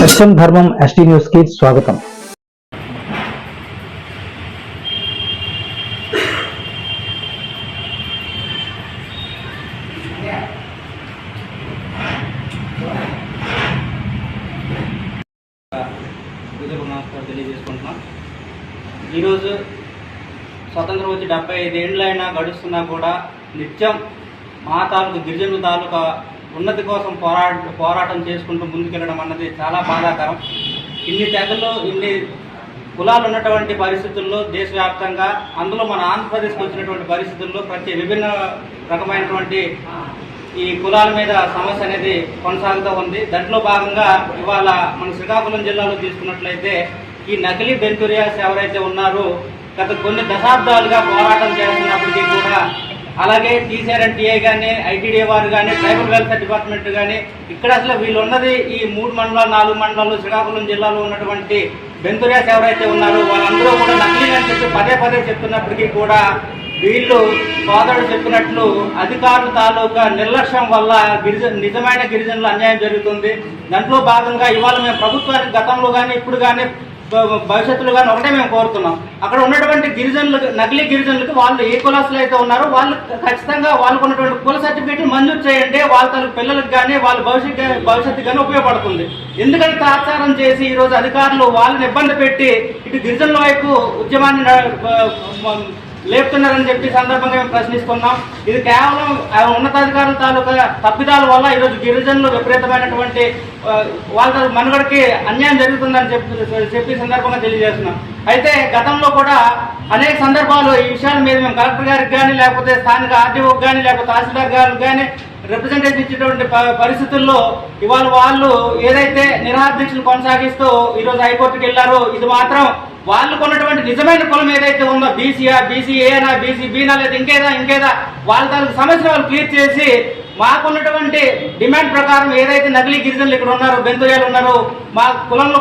సత్యం ధర్మం ఎస్టీ న్యూస్కి స్వాగతం. తెలియజేసుకుంటున్నాం ఈరోజు స్వతంత్రం వచ్చి డెబ్బై అయినా గడుస్తున్నా కూడా నిత్యం మా తాలూకు గిరిజనుల తాలూకా ఉన్నతి కోసం పోరాట పోరాటం చేసుకుంటూ ముందుకెళ్ళడం అన్నది చాలా బాధాకరం. ఇన్ని తెగలు ఇన్ని కులాలు ఉన్నటువంటి పరిస్థితుల్లో దేశవ్యాప్తంగా అందులో మన ఆంధ్రప్రదేశ్కి వచ్చినటువంటి పరిస్థితుల్లో ప్రతి విభిన్న రకమైనటువంటి ఈ కులాల మీద సమస్య అనేది కొనసాగుతూ ఉంది. దాంట్లో భాగంగా ఇవాళ మన శ్రీకాకుళం జిల్లాలో తీసుకున్నట్లయితే ఈ నకిలీ బెంతురియాస్ ఎవరైతే ఉన్నారో గత కొన్ని దశాబ్దాలుగా పోరాటం చేస్తున్నప్పటికీ కూడా అలాగే టీసీఆర్ అండ్ కానీ ఐటీడీ వారు కానీ ట్రైబల్ వెల్ఫేర్ డిపార్ట్మెంట్ కానీ ఇక్కడ అసలు వీళ్ళు ఉన్నది ఈ మూడు మండలాలు నాలుగు మండలాలు శ్రీకాకుళం జిల్లాలో ఉన్నటువంటి బెంతురియాస్ ఎవరైతే ఉన్నారో వాళ్ళందరూ కూడా నకిలీ అని చెప్పి పదే పదే చెప్తున్నప్పటికీ కూడా వీళ్ళు సోదరుడు చెప్పినట్లు అధికారుల తాలూకా నిర్లక్ష్యం వల్ల గిరిజన నిజమైన గిరిజనులు అన్యాయం జరుగుతుంది. దాంట్లో భాగంగా ఇవాళ మేము ప్రభుత్వానికి గతంలో కానీ ఇప్పుడు కానీ భవిష్యత్తులో కానీ ఒకటే మేము కోరుతున్నాం. అక్కడ ఉన్నటువంటి గిరిజనులకు నకిలీ గిరిజనులకు వాళ్ళు ఏ కులాసులు అయితే ఉన్నారో వాళ్ళు ఖచ్చితంగా వాళ్ళకు ఉన్నటువంటి కుల సర్టిఫికేట్ మంజూరు చేయండి. వాళ్ళ తన పిల్లలకు కానీ వాళ్ళ భవిష్యత్ భవిష్యత్తు కానీ ఉపయోగపడుతుంది. ఎందుకంటే తాత్సారం చేసి ఈరోజు అధికారులు వాళ్ళని ఇబ్బంది పెట్టి ఇటు గిరిజనుల వైపు ఉద్యమాన్ని న- లేపుతున్నారని చెప్పి సందర్భంగా మేము ప్రశ్నిస్తున్నాం. ఇది కేవలం ఉన్నతాధికారుల తాలూకా తప్పిదాల వల్ల ఈరోజు గిరిజనులు విపరీతమైనటువంటి వాళ్ళ మనుగడకి అన్యాయం జరుగుతుందని చెప్పి చెప్పి సందర్భంగా తెలియజేస్తున్నాం. అయితే గతంలో కూడా అనేక సందర్భాలు ఈ విషయాల మీద మేము కలెక్టర్ గారికి కానీ లేకపోతే స్థానిక ఆర్టీఓకి కానీ లేకపోతే తహసీల్దార్ గారికి కానీ రిప్రజెంటేషన్ ఇచ్చేటువంటి పరిస్థితుల్లో ఇవాళ వాళ్ళు ఏదైతే నిరాధ్యక్షులు కొనసాగిస్తూ ఈరోజు హైకోర్టుకి వెళ్ళారో ఇది మాత్రం వాళ్ళు కొన్నటువంటి నిజమైన కులం ఏదైతే ఉందో బీసీఆ బీసీఏనా బీసీబీనా లేదా ఇంకేదా ఇంకేదా వాళ్ళ తాలూకు సమస్య వాళ్ళు క్లియర్ చేసి మాకున్నటువంటి డిమాండ్ ప్రకారం ఏదైతే నకిలీ గిరిజనులు ఇక్కడ ఉన్నారో బెంతురియాలు ఉన్నారో మా కులంలో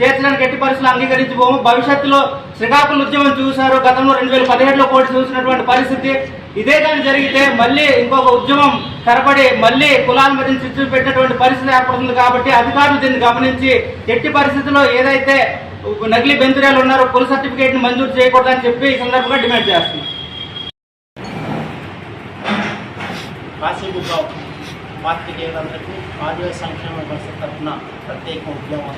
చేర్చడానికి ఎట్టి పరిస్థితులు అంగీకరించిపోము భవిష్యత్తులో శ్రీకాకుళం ఉద్యమం చూశారు. గతంలో రెండు వేల పదిహేడులో పోటీ చూసినటువంటి పరిస్థితి. ఇదే కానీ జరిగితే మళ్ళీ ఇంకొక ఉద్యమం కనపడి మళ్ళీ కులాల మధ్య చిచ్చు పెట్టినటువంటి పరిస్థితి ఏర్పడుతుంది కాబట్టి అధికారులు దీన్ని గమనించి ఎట్టి పరిస్థితుల్లో ఏదైతే నకిలీ బెంతురాలు ఉన్నారో కుల సర్టిఫికేట్ని మంజూరు చేయకూడదని చెప్పి ఈ సందర్భంగా డిమాండ్ చేస్తున్నాం. కాశీబుగ్గావ్ పాత్రికేయులందరికీ సంక్షేమ పరిషత్ తరఫున ప్రత్యేక ఉద్యమం.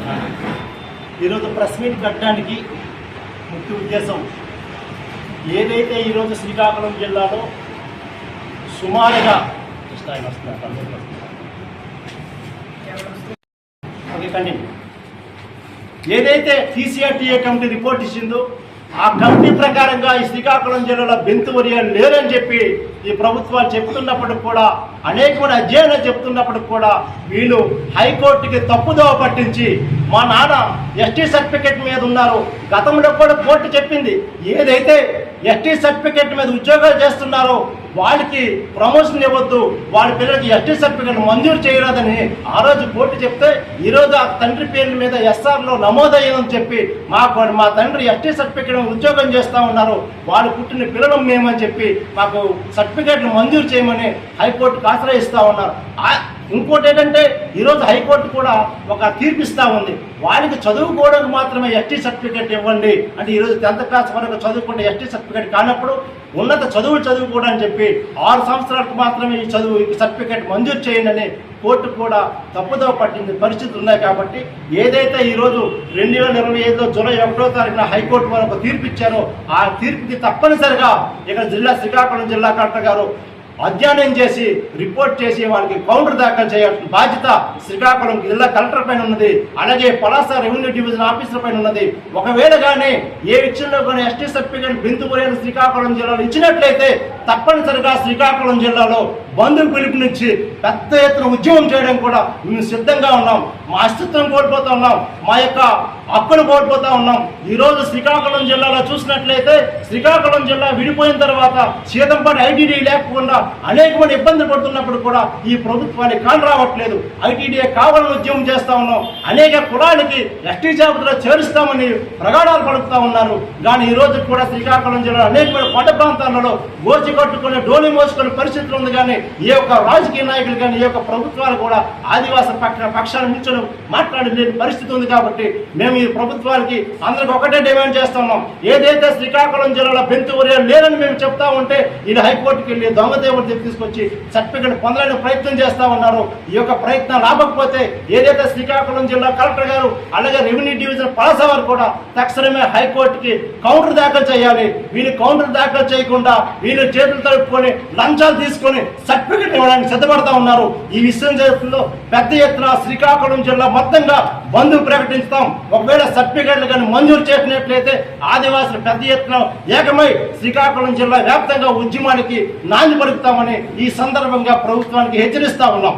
ఈరోజు ప్రెస్ మీట్ కట్టడానికి ముఖ్య ఉద్దేశం ఏదైతే ఈరోజు శ్రీకాకుళం జిల్లాలో సుమారుగా just ఆయన వస్తున్నారు, ఏదైతే టీసీఆర్టీఏ కమిటీ రిపోర్ట్ ఇచ్చిందో ఆ కమిటీ ప్రకారంగా ఈ శ్రీకాకుళం జిల్లాలో బెంతు వరియాలు లేరని చెప్పి ఈ ప్రభుత్వాలు చెప్తున్నప్పటికి కూడా అనేకమైన అధ్యయనం చెప్తున్నప్పటికి కూడా వీళ్ళు హైకోర్టుకి తప్పుదోవ పట్టించి మా నాన్న ఎస్టీ సర్టిఫికెట్ మీద ఉన్నారు. గతంలో కూడా కోర్టు చెప్పింది. ఏదైతే ఎస్టీ సర్టిఫికేట్ మీద ఉద్యోగాలు చేస్తున్నారో వాళ్ళకి ప్రమోషన్ ఇవ్వద్దు. వాళ్ళ పిల్లలకి ఎస్టీ సర్టిఫికేట్ మంజూరు చేయరాదని ఆ రోజు కోర్టు చెప్తే ఈరోజు ఆ తండ్రి పేరు మీద ఎస్ఆర్లో నమోదయ్యదని చెప్పి మాకు మా తండ్రి ఎస్టీ సర్టిఫికెట్ ఉద్యోగం చేస్తూ ఉన్నారు. వాళ్ళు పుట్టిన పిల్లలు మేమని చెప్పి మాకు సర్టిఫికెట్లు మంజూరు చేయమని హైకోర్టుకు ఆశ్రయిస్తూ ఉన్నారు. ఇంకోటి ఏంటంటే ఈరోజు హైకోర్టు కూడా ఒక తీర్పిస్తా ఉంది. వాళ్ళకి చదువుకోవడానికి మాత్రమే ఎస్టీ సర్టిఫికేట్ ఇవ్వండి అంటే ఈరోజు టెన్త్ క్లాస్ వరకు చదువుకుంటే ఎస్టీ సర్టిఫికేట్ కానప్పుడు ఉన్నత చదువులు చదువుకోవడానికి చెప్పి ఆరు సంవత్సరాలకు మాత్రమే ఈ చదువు ఈ సర్టిఫికేట్ మంజూరు చేయండి అని కోర్టు కూడా తప్పుదో పట్టింది. పరిస్థితులు ఉన్నాయి కాబట్టి ఏదైతే ఈరోజు రెండు వేల ఇరవై ఐదులో జూలై ఒకటో తారీఖున హైకోర్టు వరకు తీర్పు ఇచ్చారో ఆ తీర్పుకి తప్పనిసరిగా ఇక్కడ జిల్లా శ్రీకాకుళం జిల్లా కలెక్టర్ గారు అధ్యయనం చేసి రిపోర్ట్ చేసి వాళ్ళకి కౌంటర్ దాఖలు చేయాల్సిన బాధ్యత శ్రీకాకుళం జిల్లా కలెక్టర్ పైన ఉన్నది. అలాగే పలాస రెవెన్యూ డివిజన్ ఆఫీసర్ పైన ఉన్నది. ఒకవేళ కానీ ఏ విషయంలో కానీ ఎస్టీ సర్టిఫికేట్ బిందుపురేలు శ్రీకాకుళం జిల్లాలో ఇచ్చినట్లయితే తప్పనిసరిగా శ్రీకాకుళం జిల్లాలో బంధువు పిలుపు నుంచి పెద్ద ఎత్తున ఉద్యమం చేయడం కూడా మేము సిద్ధంగా ఉన్నాం. మా అస్తిత్వం కోల్పోతా ఉన్నాం. మా యొక్క హక్కును కోల్పోతా ఉన్నాం. ఈ రోజు శ్రీకాకుళం జిల్లాలో చూసినట్లయితే శ్రీకాకుళం జిల్లా విడిపోయిన తర్వాత సీతంపాటి ఐటీడీ లేకుండా అనేక మంది ఇబ్బందులు పడుతున్నప్పుడు కూడా ఈ ప్రభుత్వానికి కాలు రావట్లేదు. ఐటీడీఏ కావాలని ఉద్యమం చేస్తా ఉన్నాం. అనేక కులాలకి ఎస్టీ జాబితాలో చేరుస్తామని ప్రగాఢాలు పడుతూ ఉన్నారు. కానీ ఈ రోజు కూడా శ్రీకాకుళం జిల్లా అనేక కొండ ప్రాంతాలలో గోచి కట్టుకునే డోలి మోసుకునే పరిస్థితులు ఉంది. కానీ ఈ యొక్క రాజకీయ నాయకులు కానీ ఈ యొక్క ప్రభుత్వాలు కూడా ఆదివాస పక్ష పక్షాన్ని నిల్చొని మాట్లాడలేని పరిస్థితి ఉంది కాబట్టి మేము ఈ ప్రభుత్వానికి అందరికి ఒకటే డిమాండ్ చేస్తున్నాం ఏదైతే శ్రీకాకుళం జిల్లాలో బెంతు ఉదయం లేదని మేము చెప్తా ఉంటే ఇది హైకోర్టుకి వెళ్ళి దొంగతే దేవుడు తీసుకొచ్చి సర్టిఫికెట్ పొందడానికి ప్రయత్నం చేస్తా ఉన్నారు. ఈ యొక్క ప్రయత్నం రాకపోతే ఏదైతే శ్రీకాకుళం జిల్లా కలెక్టర్ గారు అలాగే రెవెన్యూ డివిజన్ పలాస కూడా తక్షణమే హైకోర్టుకి కౌంటర్ దాఖలు చేయాలి. వీళ్ళు కౌంటర్ దాఖలు చేయకుండా వీళ్ళు చేతులు తడుపుకొని లంచాలు తీసుకొని సర్టిఫికెట్ ఇవ్వడానికి సిద్ధపడతా ఉన్నారు. ఈ విషయం చేతుల్లో పెద్ద ఎత్తున శ్రీకాకుళం జిల్లా మొత్తంగా బంద్ ప్రకటిస్తాం ఒకవేళ సర్టిఫికెట్లు కానీ మంజూరు చేసినట్లయితే ఆదివాసులు పెద్ద ఎత్తున ఏకమై శ్రీకాకుళం జిల్లా వ్యాప్తంగా ఉద్యమానికి నాంది పెడతామని ఈ సందర్భంగా ప్రభుత్వానికి హెచ్చరిస్తా ఉన్నాం.